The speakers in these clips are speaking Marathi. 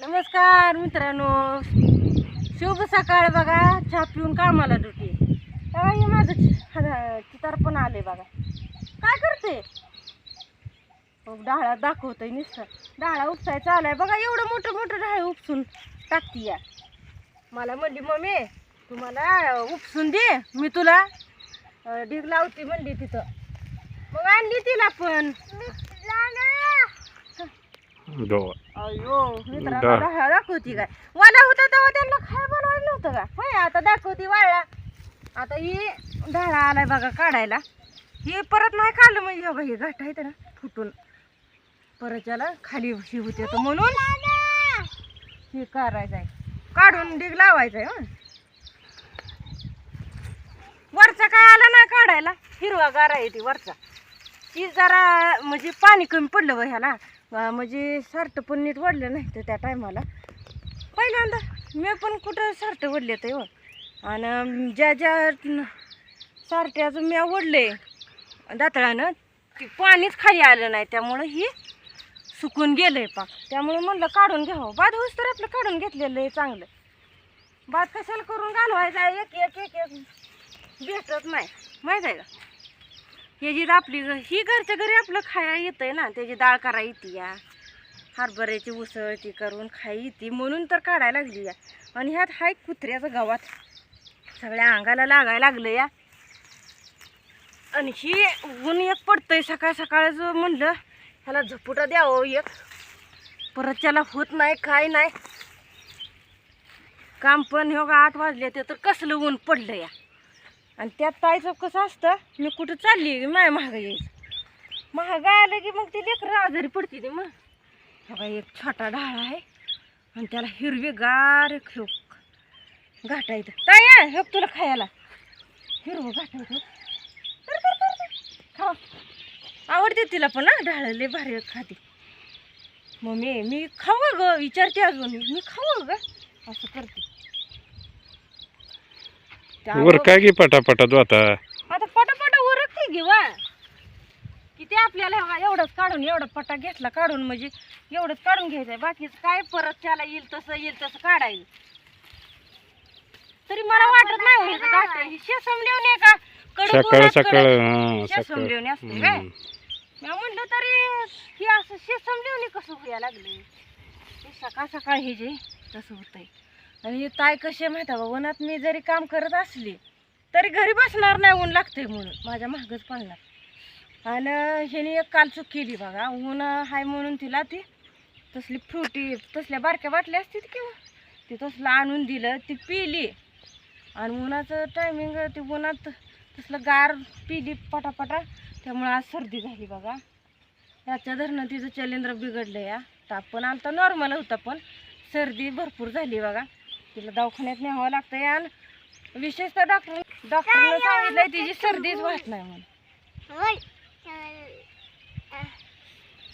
नमस्कार मित्रांनो. शुभ सकाळ बघा. चहा पिऊन कामाला ड्युटी. तेव्हा हे माझं चितार पण आले बघा. काय करते? हो, डाळा दाखवतोय नुसतं. डाळा उपसायचा आलाय. बघा एवढं मोठं मोठं डाळ उपसून टाकती या. मला म्हणली मम्मी तुम्हाला उपसून दे. मी तुला ढीग लावते म्हणली तिथं. मग आणली तिला पण. दो अयो मित्रांनो दाखवती काय? वाला होता तेव्हा त्यांना खाय बनवायला नव्हतं का? होय आता दाखवती वाळला. आता ही डाळा आलाय बघा काढायला. ही परत नाही काढलं म्हणजे बघा हे घाट आहे ना फुटून. परत याला खाली ही होते तर म्हणून हे करायचं आहे काढून डिग लावायचं आहे हं. वरचा काय आला नाही काढायला? हिरवा गारा आहे ती वरचा. ती जरा म्हणजे पाणी कमी पडलं व ह्याला. म्हणजे सार्ट पण नीट वडलं नाही तर त्या टायमाला. पहिल्यांदा मी पण कुठं सार्ट वडले ते हो. आणि ज्या ज्या सारट्याचं मी वडले दातळानं ती पाणीच खाली आलं नाही. त्यामुळं ही सुकून गेलंय पाक. त्यामुळे म्हणलं काढून घ्यावं. बाद होस तर आपलं काढून घेतलेलं आहे चांगलं. बाद कशाला करून घालवायचा एक एक एक एक. भेटत नाही. माहीत आहे का? हे जी आपली ही घरच्या घरी आपलं खाया येतंय ना त्याची डाळ करा येते या. हरभऱ्याची उसळ ती करून खाई येते म्हणून तर काढायला लागली या. आणि ह्यात हाय कुत्र्याचं गवात. सगळ्या अंगाला लागायला लागलं या. आणि ही ऊन एक पडतंय सकाळ सकाळचं म्हणलं ह्याला झपुटा द्यावं एक. परत त्याला होत नाही काय नाही. काम पण ह्यो बघा आठ वाजले ते तर कसलं ऊन पडलं या. आणि त्यात ताईचं कसं असतं मी कुठं चालली माय महाग यायचं महाग आलं की मग ती लेकरं आजारी पडते ते मग. हे एक छोटा डाळ आहे आणि त्याला हिरवी गार खेळ येतं. ताई हे तुला खायला. हिरवं घाटा येतं खा आवडते तिला पण ना डाळ लय भारी खाते. मग मी खावं ग विचारते अजून. मी खावं ग. असं करते. वर काय की पटापटा तू आता? आता पटापटा उरकते घे वा. किती आपल्याला हवा एवढंच काढून एवढा पटा घेतला काढून म्हणजे एवढंच काढून घ्यायचंय. बाकीच काय परत त्याला येईल तसं येईल तसं काढायचं. तरी मला वाटत नाही व्हायचं गाठ ही शेसम लिहून आहे का? कडक सकाळ उन्हात सकाळ कडक. हा शेसम सकाळ. लिहून असते काय हम्म. मी म्हणलं तरी हे असं शेसम लिहून कसं व्हायला लागलं हे सकाळ सकाळ हे जे तसं होतंय. आणि हे ताय कसे माहिती बा उन्हात मी जरी काम करत असली तरी घरी बसणार नाही ऊन लागतंय म्हणून. माझ्या मागच पडणार आणि ह्याने एक काल चूक केली बघा. ऊन आहे म्हणून तिला ती तसली फ्रुटी तसल्या बारक्या बाटल्या असतील किंवा ती तसलं आणून दिलं ती पिली. आणि उन्हाचं टायमिंग ती उन्हात तसलं गार पिली पटापटा. त्यामुळं आज सर्दी झाली बघा. याच्या धरणं तिचं चलेंद्र बिघडलं या ताप पण आलता नॉर्मल होता पण. सर्दी भरपूर झाली बघा. तिला दवाखान्यात न्यावं लागतं आणि विशेषतः डॉक्टर डॉक्टरनं सांगितलंय तिची सर्दीच वाहत नाही म्हणून.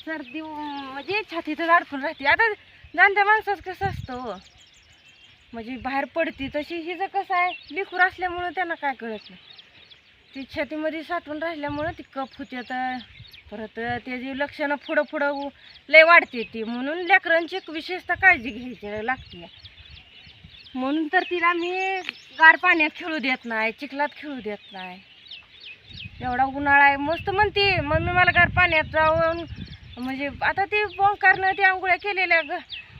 सर्दी म्हणजे छातीतच अडकून राहते. आता जाणत्या माणसाचं कसं असतं हो? म्हणजे बाहेर पडती तशी हिचं कसं आहे? लिखूर असल्यामुळं त्यांना काय कळत नाही. ती छातीमध्ये साठवून राहिल्यामुळं ती कफ होते तर परत त्याची लक्षणं पुढं पुढं लय वाढते ती. म्हणून लेकरांची एक विशेषतः काळजी घ्यायची लागते. म्हणून तर तिला मी गार पाण्यात खेळू देत नाही चिखलात खेळू देत नाही. एवढा उन्हाळा आहे मस्त म्हणते मम्मी मला गार पाण्यात जाऊन म्हणजे आता ती ओंकारनं ते आंघोळ्या केलेल्या ग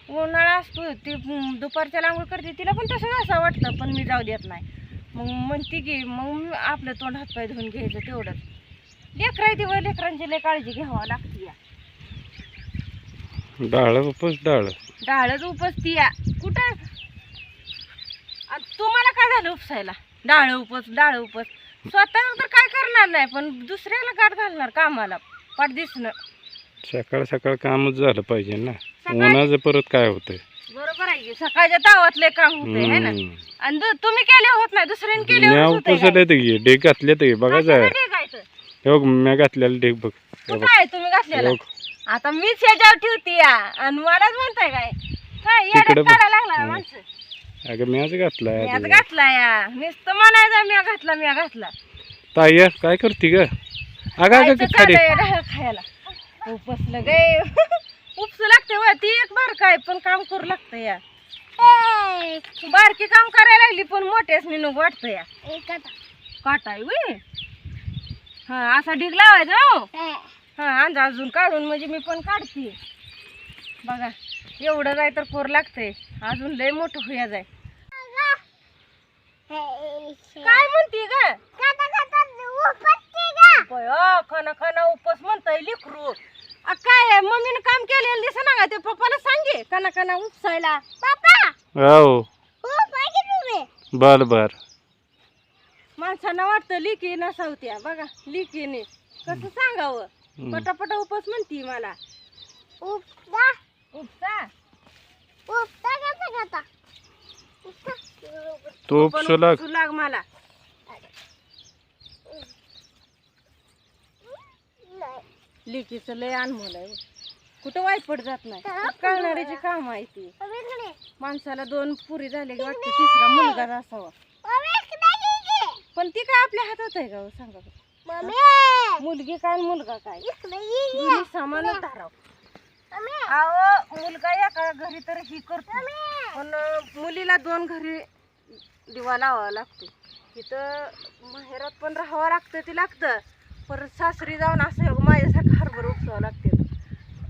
उन्हाळा असतो ती हम्म, दुपारच्याला आंघोळ करते तिला पण तसंच असं वाटतं पण मी जाऊ देत नाही. मग म्हणते की मग मी आपलं तोंड हातपाय धुवून घ्यायचं तेवढंच. लेकरं आहे तेव्हा लेकरांची लय काळजी घ्यावं लागते या. डाळ उपस डाळ. डाळच उपसती या. तुम्हाला काय झालं उपसायला? डाळ उपस डाळ उपस. स्वतः तर काय करणार नाही पण दुसऱ्याला गाठ घालणार कामाला. पाठ दिसणं. सकाळ सकाळ कामच झालं पाहिजे ना. उन्हाचं परत काय होतंय? बरोबर आहे की सकाळच्या तावातले काम होते है ना. आणि दु- तुम्ही केले होत नाही दुसऱ्याने केले म्या होत उपसले ते घे डेग घातले ते बघा जाय हे बघ म्या घातलेलं डेग बघ. हे बघ. काय तुम्ही हे घातलेला बघ. आता मीच ह्याच्यावर ठेवते या आणि मलाच म्हणताय काय? काय याड्यात तिकडे बघ. काढायला लागला. माणसं? अगं म्याच घातलाय मी आता आधी. घातला या. नुसतं म्हणायचं मी घातला मी घातला. ताई काय करते ग? अगं अगं खाली खायला? उपसलं गे उपसू लागते व ती एक बार काय पण काम करू लागतं या. बारकी काम करायला लागली पण मोठ्याच नको वाटतं या. काटा आहे व्हय. हा असा ढीग लावायचा हो. हा. अंदा अजून काढून म्हणजे मी पण काढते. बघा एवढं जाय तर पोर लागतंय. अजून लय मोठं होया जाय. काय म्हणते ग? खाना खाना उपस म्हणताय लिकरू. अ, काय आहे, मम्मीनं काम केलेलं दिसा ना ते पप्पाला सांगे काना काना उपसायला. हो बर बर. माणसांना वाटतं लिकी नसावत्या. बघा लिकीने कसं सांगावं. पटापटा उपस म्हणती मला. उपसा. पण उपसू. लाग उपसू लाग मला. लिकीचं लय अनमोल आहे हो. कुठं वाईट पड जात नाही. कळणाऱ्याची काम आहे ती. माणसाला दोन पुरी झाले की वाटतं तिसरा मुलगाच असावा. पण ती काय आपल्या हातात आहे का हो, सांगा बरं. मुलगी काय मुलगा काय? समानच धराव अहो मुलगा एका घरी तर ही करतो. पण मुलीला दोन घरी दिवा लावावा लागतो तिथं माहेरात पण राहावं लागतं ते लागतं. परत सासरी जाऊन असं माझ्यासारखं हरभर उपसावं लागते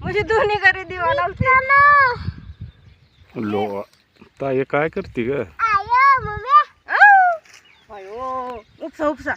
म्हणजे दोन्ही घरी दिवा लावते लो ताई काय करते ग? उपसा उपसा.